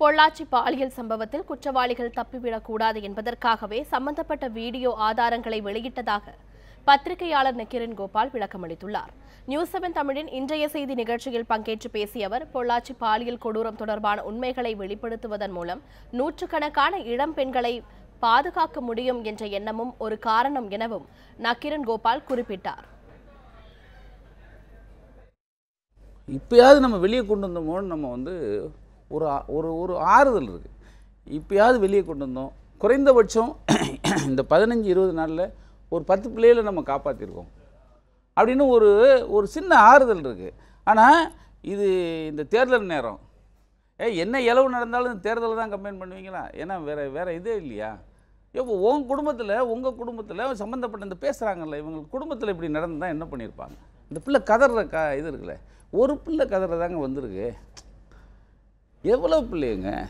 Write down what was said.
பொள்ளாச்சி பாலியல் சம்பவத்தில் குற்றவாளிகள் தப்பிவிடக்கூடாது என்பதற்காகவே சம்பந்தப்பட்ட வீடியோ ஆதாரங்களை வெளியிட்டதாக பத்திரிகையாளர் நக்கிரன் கோபால் விளக்கமளித்துள்ளார் நியூஸ் செவன் தமிழின் இன்றைய செய்தி நிகழ்ச்சியில் பங்கேற்று பேசிய அவர் பொள்ளாச்சி பாலியல் கொடூரம் தொடர்பான உண்மைகளை வெளிப்படுத்துவதன் மூலம் நூற்றுக்கணக்கான இளம் பெண்களை பாதுகாக்க முடியும் என்ற எண்ணமும் ஒரு காரணம் எனவும் நக்கிரன் கோபால் குறிப்பிட்டார். இப்போயாவது நம்ம வெளியே கொண்டு வந்தோமோன்னு நம்ம வந்து ஒரு ஆ- ஒரு ஒரு ஆறுதல் இருக்குது இப்போயாவது வெளியே கொண்டு வந்தோம். குறைந்தபட்சம் இந்த பதினஞ்சு இருபது நாளில் ஒரு பத்து பிள்ளைகளை நம்ம காப்பாற்றிருக்கோம் அப்படின்னு ஒரு ஒரு சின்ன ஆறுதல் இருக்குது ஆனால் இது இந்த தேர்தல் நேரம். ஏ என்ன இலவு நடந்தாலும் இந்த தேர்தலில் தான் கம்ப்ளைண்ட் பண்ணுவீங்களா? ஏன்னா வேறு வேறு இதே இல்லையா? இப்போ உன் குடும்பத்தில் உங்கள் குடும்பத்தில் சம்மந்தப்பட்ட இந்த பேசுகிறாங்கல்ல இவங்க குடும்பத்தில் இப்படி நடந்தால் என்ன பண்ணியிருப்பாங்க இந்த பிள்ளை கதற க இது இருக்குல்ல ஒரு பிள்ளை கதறதாங்க வந்திருக்கு. எவ்வளோ பிள்ளைங்க?